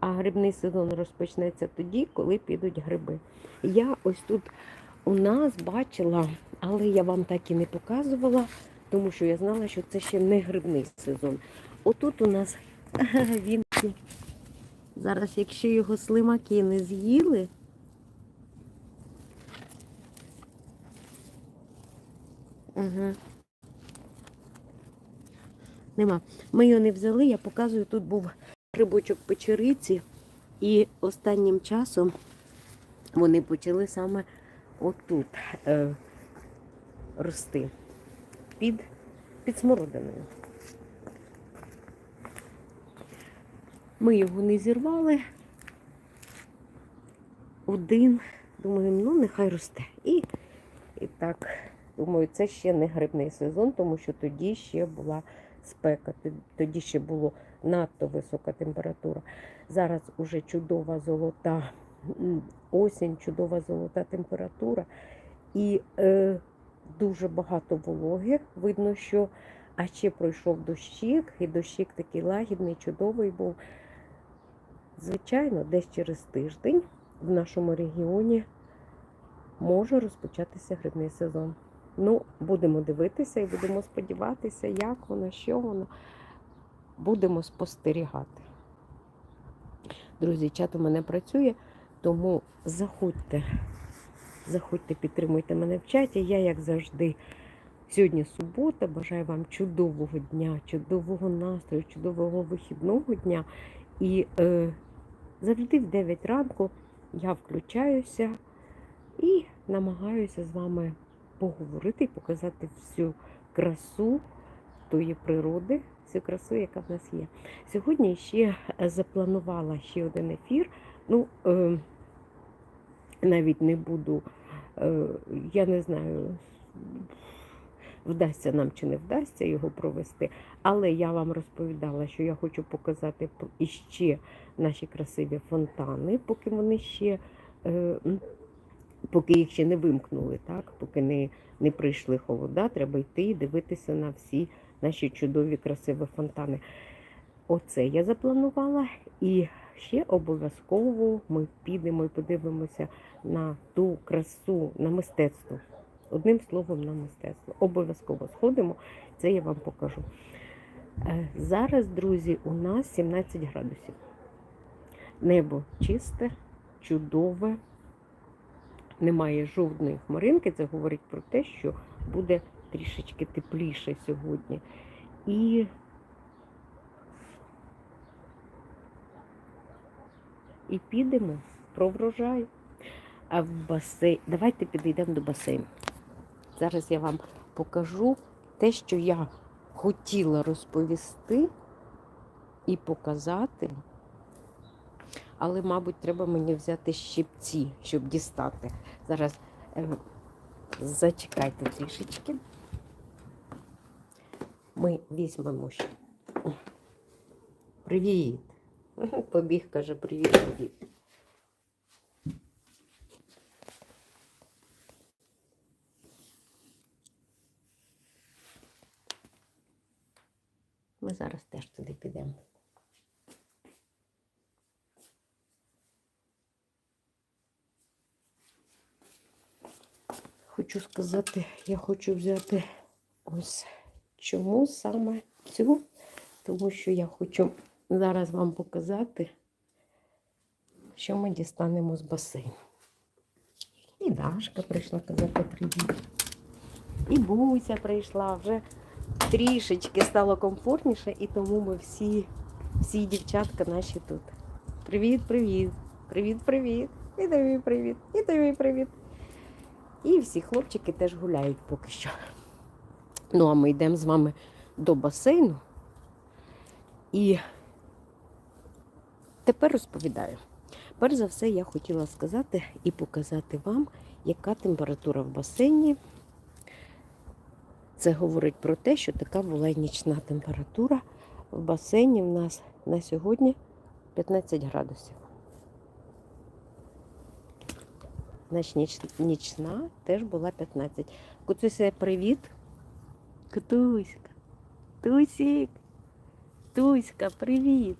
А грибний сезон розпочнеться тоді, коли підуть гриби. Я ось тут у нас бачила, але я вам так і не показувала, тому що я знала, що це ще не грибний сезон. Отут у нас він. Зараз, якщо його слимаки не з'їли. Угу. Нема. Ми його не взяли, я показую, тут був грибочок печериці, і останнім часом вони почали саме отут е, рости під, під смородиною. Ми його не зірвали. Один, думаємо, ну нехай росте. І, і так, думаю, це ще не грибний сезон, тому що тоді ще була спека, тоді ще було надто висока температура. Зараз уже чудова золота осінь, чудова золота температура і е, дуже багато вологи. Видно, що а ще пройшов дощик, і дощик такий лагідний, чудовий був. Звичайно, десь через тиждень в нашому регіоні може розпочатися грибний сезон. Ну, будемо дивитися і будемо сподіватися, як воно, що воно. Будемо спостерігати. Друзі, чат у мене працює, тому заходьте, заходьте, підтримуйте мене в чаті. Я, як завжди, сьогодні субота. Бажаю вам чудового дня, чудового настрою, чудового вихідного дня. І е, завжди в 9 ранку я включаюся і намагаюся з вами поговорити і показати всю красу тої природи, всю красу, яка в нас є. Сьогодні ще запланувала ще один ефір. Ну, е, навіть не буду, е, я не знаю, вдасться нам чи не вдасться його провести, але я вам розповідала, що я хочу показати іще наші красиві фонтани, поки вони ще. Поки їх ще не вимкнули, так? поки не не прийшли холода, треба йти і дивитися на всі наші чудові красиві фонтани. Оце я запланувала. І ще обов'язково ми підемо і подивимося на ту красу, на мистецтво. Одним словом, на мистецтво. Обов'язково сходимо, це я вам покажу. Е, Зараз, друзі, у нас 17 градусів. Небо чисте, чудове немає жодної хмаринки, це говорить про те, що буде трішечки тепліше сьогодні. І і підемо про врожай. А в басейн. Давайте підійдемо до басейну. Зараз я вам покажу те, що я хотіла розповісти і показати. Але, мабуть, треба мені взяти щипці, щоб дістати. Зараз е, зачекайте трішечки. Ми візьмемо ще. Привіт! Побіг, каже, привіт, привіт. Ми зараз теж туди підемо. Хочу сказати, я хочу взяти ось чому саме цю, тому що я хочу зараз вам показати, що ми дістанемо з басейну. І Дашка прийшла казати привіт. І Буся прийшла, вже трішечки стало комфортніше, і тому ми всі, всі дівчатка наші тут. Привіт, привіт, привіт, привіт. І тобі привіт, і тобі привіт. І всі хлопчики теж гуляють поки що. Ну, а ми йдемо з вами до басейну. І тепер розповідаю. Перш за все, я хотіла сказати і показати вам, яка температура в басейні. Це говорить про те, що така була нічна температура. В басейні в нас на сьогодні 15 градусів. Значить, ніч, нічна теж була 15. Куцуся, привіт. Кутуська. Тусік. Туська, привіт.